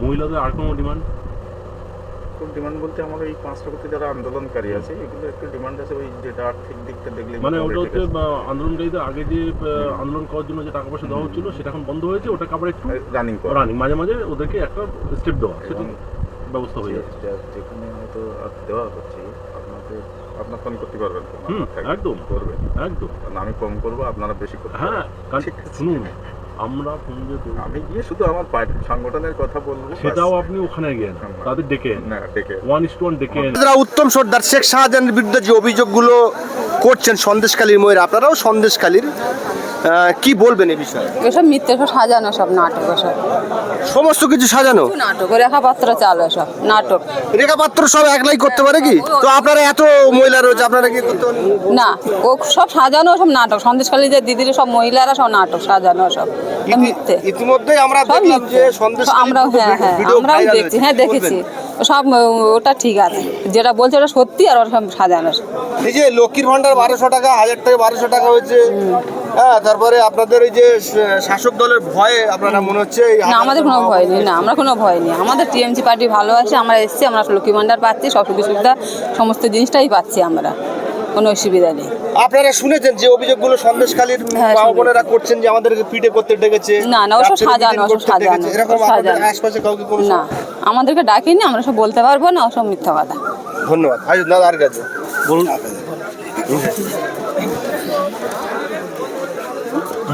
মহিলাদের আর কোনো demand demand বলতে আমার এই যারা আন্দোলনকারী আছে এগুলো একটু ডিমান্ড আছে ওই যেটা আর্থিক দিকটা দেখলে মানে ওটা হচ্ছে আন্দোলনকারীদের আগে যে আন্দোলন করার জন্য যে টাকা পয়সা দেওয়া হচ্ছিল সেটা এখন বন্ধ হয়েছে ওটা আবার একটু রানিং রানিং মাঝে মাঝে ওদেরকে একটা স্টেপ দেওয়া সেটা ব্যবস্থা হয়ে যাচ্ছে। যেখানে হয়তো দেওয়া হচ্ছে আপনাদের আপনার ফোন করতে পারবেন একদম। করবেন। একদম। আমি কম করব আপনারা বেশি করবেন হ্যাঁ। শুনুন আমরা ফোন যে আমি গিয়ে শুধু আমার সংগঠনের কথা বলব। সেটাও আপনি ওখানে গিয়ে তাদের ডেকে না ডেকে ওয়ান ইস টু ওয়ান ডেকে যারা উত্তম সর্দার শেখ শাহজাহানের বিরুদ্ধে যে অভিযোগগুলো করছেন সন্দেশকালীর ময়ের আপনারাও সন্দেশকালীর কি বলবেন এই বিষয়ে? এসব মিথ্যে সব সাজানো সব নাটক এসব। সমস্ত কিছু সাজানো? নাটক রেখাপাত্র চালো সব নাটক। রেখাপাত্র সব একলাই করতে পারে কি? তো আপনারা এত মহিলা রয়েছে আপনারা কি করতে না ও সব সাজানো সব নাটক। সন্দেশখালী যে দিদির সব মহিলারা সব নাটক সাজানো সব। মিথ্যে। ইতিমধ্যেই আমরা দেখলাম যে সন্দেশ আমরা হ্যাঁ হ্যাঁ আমরাও দেখছি। হ্যাঁ দেখেছি। সব ওটা ঠিক আছে। যেটা বলছে ওটা সত্যি আর ওরা সব সাজানো এই যে লক্ষ্মীর ভান্ডার বারোশো টাকা হাজার থেকে বারোশো টাকা হয়েছে। হ্যাঁ তারপরে আপনাদের এই যে শাসক দলের ভয়ে আপনারা মনে হচ্ছে না আমাদের কোনো ভয় নেই না আমরা কোনো ভয় নেই। আমাদের টিএমসি পার্টি ভালো আছে আমরা এসছি আমরা লক্ষ্মী ভান্ডার পাচ্ছি সব সুবিধা সুবিধা সমস্ত জিনিসটাই পাচ্ছি আমরা। কোনো অসুবিধা নেই। আপনারা শুনেছেন যে অভিযোগগুলো সন্দেশখালীর হ্যাঁ, মা বোনেরা করছেন যে আমাদেরকে পিঠে করতে ডেকেছে না, না, ওসব সাজানো, ওসব সাজানো। এরকম আপনাদের আশপাশে কাউকে কোনো না আমাদেরকে ডাকেনি আমরা সব বলতে পারব না ওসব মিথ্যা কথা। ধন্যবাদ। আজ দাদা আর কাছে বলুন।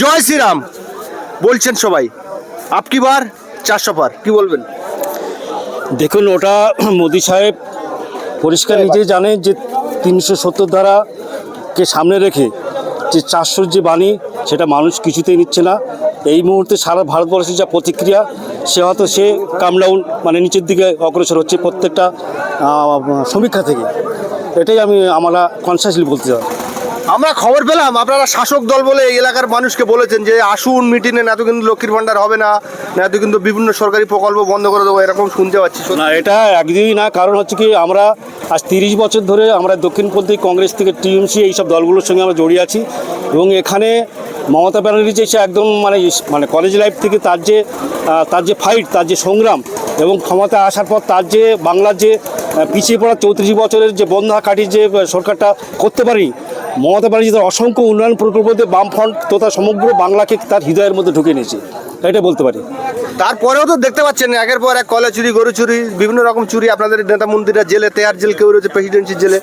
জয় শ্রীরাম বলছেন সবাই। আপকি বার? চারশো পার কি বলবেন? দেখুন ওটা মোদি সাহেব পরিষ্কার নিজেই জানে যে তিনশো সত্তর ধারাকে সামনে রেখে যে চারশোর যে বাণী, সেটা মানুষ কিছুতেই নিচ্ছে না। এই মুহূর্তে সারা ভারতবর্ষের যা প্রতিক্রিয়া, সে হয়তো সে কামডাউন মানে নিচের দিকে অগ্রসর হচ্ছে প্রত্যেকটা সমীক্ষা থেকে। এটাই আমি, আমরা কনসিয়াসলি বলতে চাই। আমরা খবর পেলাম, আপনারা শাসক দল বলে এই এলাকার মানুষকে বলেছেন যে আসুন মিটিংয়ে না তো কিন্তু লক্ষ্মীর ভান্ডার হবে না না তো কিন্তু বিভিন্ন সরকারি প্রকল্প বন্ধ করে দেবো, এরকম শুনতে পাচ্ছি। না, এটা একদিনই না, কারণ হচ্ছে কি আমরা আজ তিরিশ বছর ধরে আমরা দক্ষিণপন্থী কংগ্রেস থেকে টিএমসি, এইসব দলগুলোর সঙ্গে আমরা জড়িয়ে আছি এবং এখানে মমতা ব্যানার্জি যে সে একদম মানে মানে কলেজ লাইফ থেকে তার যে তার যে ফাইট তার যে সংগ্রাম এবং ক্ষমতা আসার পর তার যে বাংলার যে পিছিয়ে পড়া চৌত্রিশ বছরের যে বন্ধা কাটি যে সরকারটা করতে পারি মমতা ব্যানার্জি তার অসংখ্য উন্নয়ন প্রকল্প দিয়ে বামফ্রন্ট তথা সমগ্র বাংলাকে তার হৃদয়ের মধ্যে ঢুকে নিয়েছে। এটা বলতে পারি। তারপরেও তো দেখতে পাচ্ছেন একের পর এক কলা চুরি গরু চুরি বিভিন্ন রকম চুরি আপনাদের নেতা মন্ত্রীরা জেলে তেয়ার জেল কেউ রয়েছে প্রেসিডেন্সি জেলে।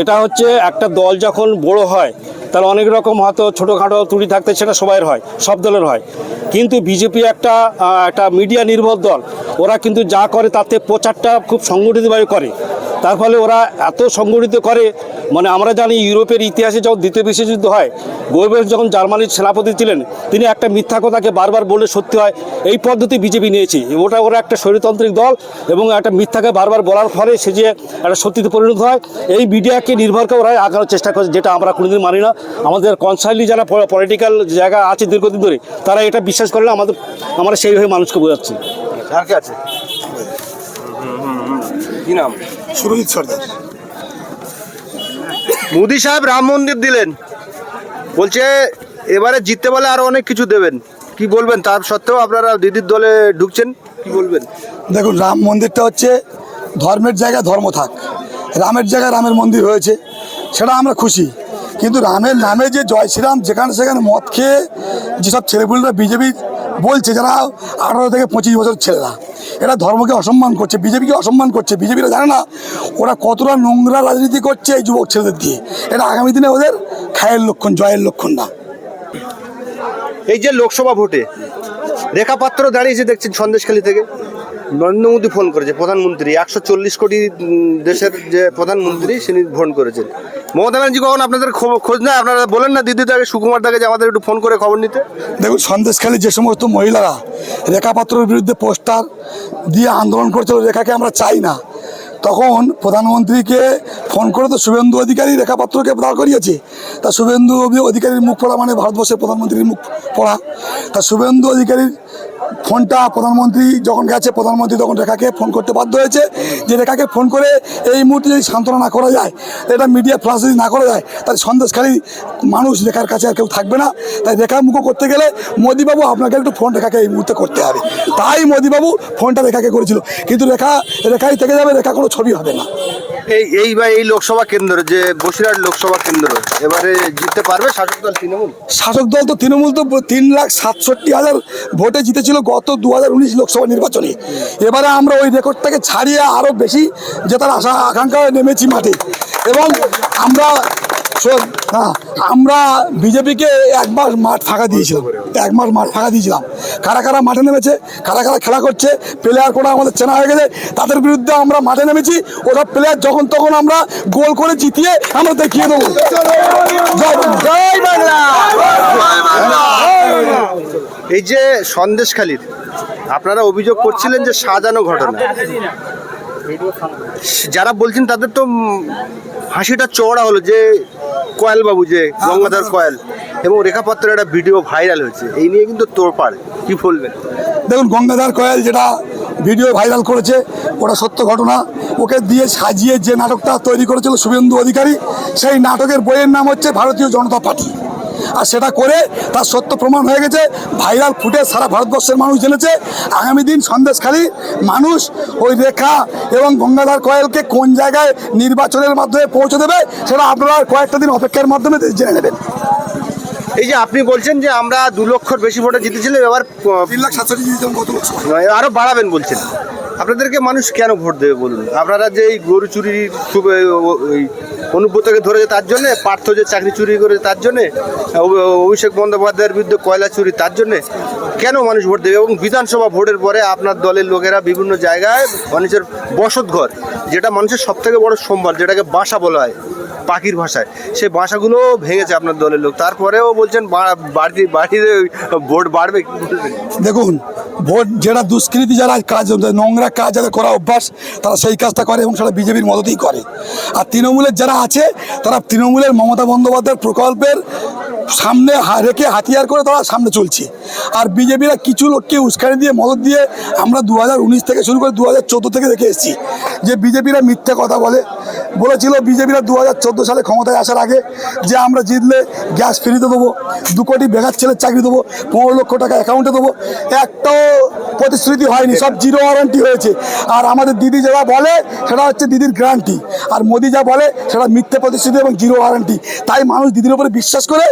এটা হচ্ছে একটা দল যখন বড় হয় তার অনেক রকম হয়তো ছোটোখাটো ত্রুটি থাকতে সেটা সবাইয়ের হয় সব দলের হয়। কিন্তু বিজেপি একটা একটা মিডিয়া নির্ভর দল ওরা কিন্তু যা করে তাতে প্রচারটা খুব সংগঠিতভাবে করে। তার ফলে ওরা এত সংগঠিত করে মানে আমরা জানি ইউরোপের ইতিহাসে যখন দ্বিতীয় বিশ্বযুদ্ধ হয় গোয়েবেল যখন জার্মানির সেনাপতি ছিলেন, তিনি একটা মিথ্যা কথাকে বারবার বলে সত্যি হয়, এই পদ্ধতি বিজেপি নিয়েছে। ওটা ওরা একটা স্বৈরতান্ত্রিক দল এবং একটা মিথ্যাকে বারবার বলার ফলে সে যে একটা সত্যিতে পরিণত হয়, এই মিডিয়াকে নির্ভর করে ওরা আগানোর চেষ্টা করে যেটা আমরা কোনোদিন মানি না। আমাদের কনসার্নলি যারা পলিটিক্যাল জায়গা আছে দীর্ঘদিন ধরে, তারা এটা বিশ্বাস করে না, আমাদের আমরা সেইভাবে মানুষকে বোঝাচ্ছি। আর আছে? কি নাম? সুরজিৎ সর্দার। মোদি সাহেব রাম মন্দির দিলেন। বলছে এবারে জিততে বলে আরও অনেক কিছু দেবেন। কি বলবেন? তার সত্ত্বেও আপনারা দিদির দলে ঢুকছেন। কি বলবেন? দেখুন রাম মন্দিরটা হচ্ছে ধর্মের জায়গায় ধর্ম থাক। রামের জায়গায় রামের মন্দির হয়েছে সেটা আমরা খুশি। কিন্তু রামের নামে যে জয় শ্রীরাম যেখানে সেখানে মদ খেয়ে যেসব ছেলেপুলেরা বিজেপি বলছে যারা আঠারো থেকে পঁচিশ বছর ছেলেরা এরা ধর্মকে অসম্মান করছে, বিজেপিকে অসম্মান করছে, বিজেপিরা জানে না ওরা কতটা নোংরা রাজনীতি করছে এই যুবক ছেলেদের দিয়ে। এটা আগামী দিনে ওদের খায়ের লক্ষণ, জয়ের লক্ষণ না। এই যে লোকসভা ভোটে রেখা পাত্র দাঁড়িয়েছে দেখছেন সন্দেশখালী থেকে। নরেন্দ্র মোদী ফোন করেছে, প্রধানমন্ত্রী। একশো চল্লিশ কোটি দেশের যে প্রধানমন্ত্রী, তিনি ফোন করেছেন। মমতা ব্যানার্জি কখন আপনাদের খোঁজ নেয়? আপনারা বলেন না, দিদি তাকে, সুকুমার দাকে যে আমাদের একটু ফোন করে খবর নিতে। দেখুন, সন্দেশখালী যে সমস্ত মহিলারা রেখাপাত্রের বিরুদ্ধে পোস্টার দিয়ে আন্দোলন করছিল, রেখাকে আমরা চাই না। তখন প্রধানমন্ত্রীকে ফোন করে তো শুভেন্দু অধিকারী রেখাপাত্রকে দাঁড় করিয়েছে। তা শুভেন্দু অধি- অধিকারীর মুখ পড়া মানে ভারতবর্ষের প্রধানমন্ত্রীর মুখ পড়া। তা শুভেন্দু অধিকারীর ফোনটা প্রধানমন্ত্রী যখন গেছে প্রধানমন্ত্রী তখন রেখাকে ফোন করতে বাধ্য হয়েছে যে রেখাকে ফোন করে এই মুহূর্তে যদি সান্ত্বনা না করা যায় এটা মিডিয়া ফ্লাস যদি না করা যায় তাহলে সন্দেশখালী মানুষ রেখার কাছে আর কেউ থাকবে না। তাই রেখার মুখো করতে গেলে মোদিবাবু আপনাকে একটু ফোন রেখাকে এই মুহূর্তে করতে হবে। তাই মোদিবাবু ফোনটা রেখাকে করেছিল। কিন্তু রেখা রেখাই থেকে যাবে রেখা কোনো ছবি হবে না। এই এই বা এই লোকসভা কেন্দ্র যে বসিরহাট লোকসভা কেন্দ্র এবারে জিততে পারবে শাসক দল তৃণমূল? শাসক দল তো তৃণমূল তো তিন লাখ সাতষট্টি হাজার ভোটে জিতেছিল। গত দু হাজার উনিশ লোকসভা নির্বাচনে। এবারে আমরা ওই রেকর্ডটাকে ছাড়িয়ে আরও বেশি জেতার আশা আকাঙ্ক্ষা নেমেছি মাঠে। এবং আমরা হ্যাঁ আমরা বিজেপিকে এক মাস মাঠ ফাঁকা দিয়েছিলাম। এক মাস মাঠ ফাঁকা দিয়েছিলাম। কারা কারা মাঠে নেমেছে কারা কারা খেলা করছে প্লেয়ার কোটা আমাদের চেনা হয়ে গেছে তাদের বিরুদ্ধে আমরা মাঠে নেমেছি। ওসব প্লেয়ার যখন তখন আমরা গোল করে জিতিয়ে আমরা দেখিয়ে দেবো। জয় বাংলা। এই যে সন্দেশখালীর, আপনারা অভিযোগ করছিলেন যে সাজানো ঘটনা। যারা বলছেন তাদের তো হাসিটা চওড়া হলো যে কয়েল বাবু যে, গঙ্গাধর কয়েল এবং রেখাপত্রের একটা ভিডিও ভাইরাল হয়েছে। এই নিয়ে কিন্তু তোড়পাড়, কি বলবেন? দেখুন, গঙ্গাধর কয়েল যেটা ভিডিও ভাইরাল করেছে, ওটা সত্য ঘটনা। ওকে দিয়ে সাজিয়ে যে নাটকটা তৈরি করেছিল শুভেন্দু অধিকারী, সেই নাটকের বইয়ের নাম হচ্ছে ভারতীয় জনতা পার্টি। আর সেটা করে তার সত্য প্রমাণ হয়ে গেছে। ভাইরাল ফুটে সারা ভারতবর্ষের মানুষ জেনেছে। আগামী দিন সন্দেশখালী মানুষ ওই রেখা এবং গঙ্গাধর কয়েলকে কোন জায়গায় নির্বাচনের মাধ্যমে পৌঁছে দেবে সেটা আপনারা কয়েকটা দিন অপেক্ষার মাধ্যমে জেনে নেবেন। এই যে আপনি বলছেন যে আমরা দু লক্ষর বেশি ভোটে জিতেছিলাম এবার তিন লাখ সাতষট্টি গত লোকসভা নয়, আরও বাড়াবেন বলছেন। আপনাদেরকে মানুষ কেন ভোট দেবে বলুন? আপনারা যে এই গরু চুরি খুব অনুব্রতকে ধরেছে তার জন্যে, পার্থ যে চাকরি চুরি করে তার জন্যে অভিষেক বন্দ্যোপাধ্যায়ের বিরুদ্ধে কয়লা চুরি তার জন্যে, কেন মানুষ ভোট দেবে? এবং বিধানসভা ভোটের পরে আপনার দলের লোকেরা বিভিন্ন জায়গায় মানুষের বসতঘর, যেটা মানুষের সবথেকে বড় সম্বল যেটাকে বাসা বলা হয়। পাখির ভাষায়। সেই বাসাগুলো ভেঙেছে আপনার দলের লোক। তারপরেও বলছেন, বা- বাড়ি বাড়িতে ভোট বাড়বে। দেখুন, ভোট যেটা দুষ্কৃতি যারা কাজ, নোংরা কাজ যাদের করা অভ্যাস, তারা সেই কাজটা করে এবং সেটা বিজেপির মদতেই করে। আর তৃণমূলের যারা আছে, তারা তৃণমূলের মমতা বন্দ্যোপাধ্যায়ের প্রকল্পের সামনে রেখে হাতিয়ার করে তারা সামনে চলছে। আর বিজেপিরা কিছু লোককে উস্কানি দিয়ে, মদত দিয়ে আমরা দু হাজার উনিশ থেকে শুরু করে দু হাজার চোদ্দ থেকে দেখে এসেছি যে বিজেপিরা মিথ্যে কথা বলে। বলেছিল বিজেপিরা দু হাজার চোদ্দ সালে ক্ষমতায় আসার আগে যে আমরা জিতলে গ্যাস ফ্রিতে দেবো, দু কোটি বেঘাত ছেলের চাকরি দেবো, পনেরো লক্ষ টাকা অ্যাকাউন্টে দেবো, একটাও প্রতিশ্রুতি হয়নি সব জিরো ওয়ারেন্টি হয়েছে। আর আমাদের দিদি যেটা বলে সেটা হচ্ছে দিদির গ্যারান্টি। আর মোদি যা বলে সেটা মিথ্যে প্রতিশ্রুতি এবং জিরো ওয়ারেন্টি। তাই মানুষ দিদির উপরে বিশ্বাস করে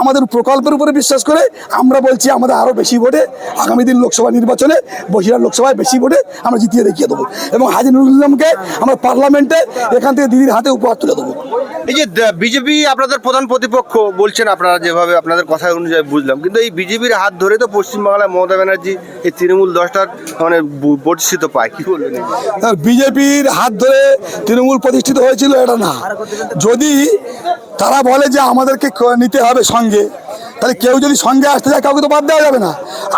আমাদের প্রকল্পের উপরে বিশ্বাস করে আমরা বলছি আমাদের আরও বেশি ভোটে আগামী দিন লোকসভা নির্বাচনে বসিরহাট লোকসভায় বেশি ভোটে আমরা জিতিয়ে দেখিয়ে দেবো। এবং হাজি নুরুল ইসলামকে আমরা পার্লামেন্টে এখান থেকে দিদির হাতে উপহার তুলে দেবো। এই যে বিজেপি আপনাদের প্রধান প্রতিপক্ষ বলছেন আপনারা যেভাবে, আপনাদের কথা অনুযায়ী বুঝলাম। কিন্তু এই বিজেপির হাত ধরে তো পশ্চিমবাংলায় মমতা ব্যানার্জি, এই তৃণমূল দশটার মানে প্রতিষ্ঠিত পায়। কি বলবেন? বিজেপির হাত ধরে তৃণমূল প্রতিষ্ঠিত হয়েছিল এটা না। যদি তারা বলে যে আমাদেরকে নিতে হবে সঙ্গে তাহলে কেউ যদি সঙ্গে আসতে যায় কাউকে তো বাদ দেওয়া যাবে না।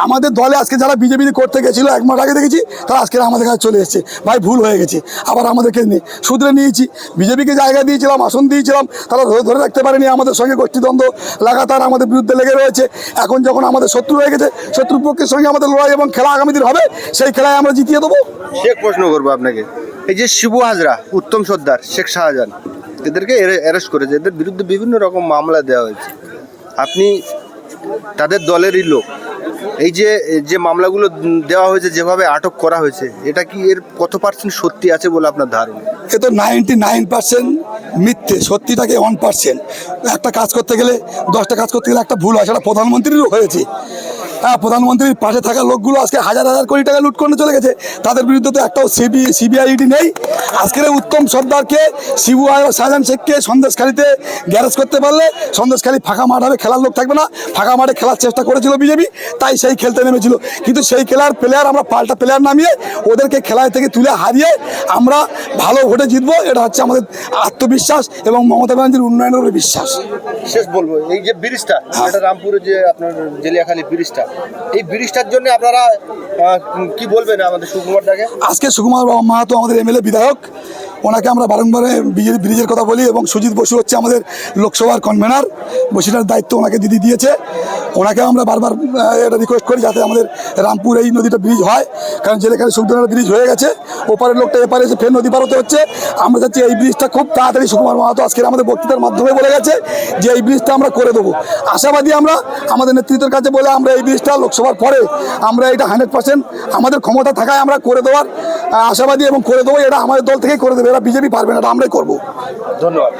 আমাদের দলে আজকে যারা বিজেপি করতে গেছিল, এক মাস আগে দেখেছি, তারা আজকে আমাদের কাছে চলে এসেছে। ভাই, ভুল হয়ে গেছে। আবার আমাদেরকে নিয়ে শুধরে নিয়েছি। বিজেপিকে জায়গা দিয়েছিলাম, আসন দিয়েছিলাম, তারা ধরে ধরে রাখতে পারেনি আমাদের সঙ্গে গোষ্ঠীদ্বন্দ্ব। লাগাতার আমাদের বিরুদ্ধে লেগে রয়েছে। এখন যখন আমাদের শত্রু হয়ে গেছে শত্রুর পক্ষের সঙ্গে আমাদের লড়াই এবং খেলা আগামী দিন হবে, সেই খেলায় আমরা জিতিয়ে দেবো। শেখ প্রশ্ন করব আপনাকে। এই যে শিবু হাজরা, উত্তম সর্দার, শেখ শাহজাহান, এদেরকে অ্যারেস্ট করেছে। এদের বিরুদ্ধে বিভিন্ন রকম মামলা দেওয়া হয়েছে। আপনি তাদের দলেরই লোক। এই যে যে মামলাগুলো দেওয়া হয়েছে, যেভাবে আটক করা হয়েছে, এটা কি এর কত পার্সেন্ট সত্যি আছে বলে আপনার ধারণা? এ তো নাইনটি নাইন পার্সেন্ট মিথ্যে, সত্যিটাকে ওয়ান পার্সেন্ট একটা কাজ করতে গেলে, দশটা কাজ করতে গেলে একটা ভুল হয়, সেটা প্রধানমন্ত্রীরও হয়েছে। হ্যাঁ প্রধানমন্ত্রীর পাশে থাকা লোকগুলো আজকে হাজার হাজার কোটি টাকা লুট করে চলে গেছে। তাদের বিরুদ্ধে তো একটাও সিবি সিবিআইডি নেই। আজকের উত্তম সর্দারকে শিবু শাহজাহান শেখকে সন্দেশখালিতে গ্যারেজ করতে পারলে সন্দেশখালি ফাঁকা মাঠ হবে খেলার লোক থাকবে না। ফাঁকা মাঠে খেলার চেষ্টা করেছিল বিজেপি তাই সেই খেলতে নেমেছিল। কিন্তু সেই খেলার প্লেয়ার আমরা পাল্টা প্লেয়ার নামিয়ে ওদেরকে খেলায় থেকে তুলে হারিয়ে আমরা ভালো ভোটে জিতবো এটা হচ্ছে আমাদের আত্মবিশ্বাস এবং মমতা ব্যানার্জির উন্নয়নের বিশ্বাস। শেষ বলব এই যে ব্রিজটা এটা রামপুরে যে আপনার জেলিয়াখালী ব্রিজটা এই ব্রিজটার জন্য আপনারা কি বলবেন আমাদের সুকুমারটাকে আজকে সুকুমার মাহাতো আমাদের এমএলএ বিধায়ক। ওনাকে আমরা বারংবার ব্রিজের কথা বলি এবং সুজিত বসু হচ্ছে আমাদের লোকসভার কনভেনার বসিটার দায়িত্ব ওনাকে দিদি দিয়েছে। ওনাকে আমরা বারবার এটা রিকোয়েস্ট করি যাতে আমাদের রামপুর এই নদীটা ব্রিজ হয়। কারণ যেখানে সুন্দর ব্রিজ হয়ে গেছে, ওপারের লোকটা এপারে এসে ফের নদী পারতে হচ্ছে। আমরা চাচ্ছি এই ব্রিজটা খুব তাড়াতাড়ি সুকুমার মাহাতো আজকের আমাদের বক্তৃতার মাধ্যমে বলে গেছে যে এই ব্রিজটা আমরা করে দেবো। আশাবাদী আমরা, আমাদের নেতৃত্বের কাছে বলে আমরা এই ব্রিজটা লোকসভার পরে আমরা এটা হান্ড্রেড পার্সেন্ট আমাদের ক্ষমতা থাকায় আমরা করে দেওয়ার আশাবাদী এবং করে দেবো। এটা আমাদের দল থেকেই করে দেবে এরা বিজেপি পারবে না, এটা আমরাই করব। ধন্যবাদ।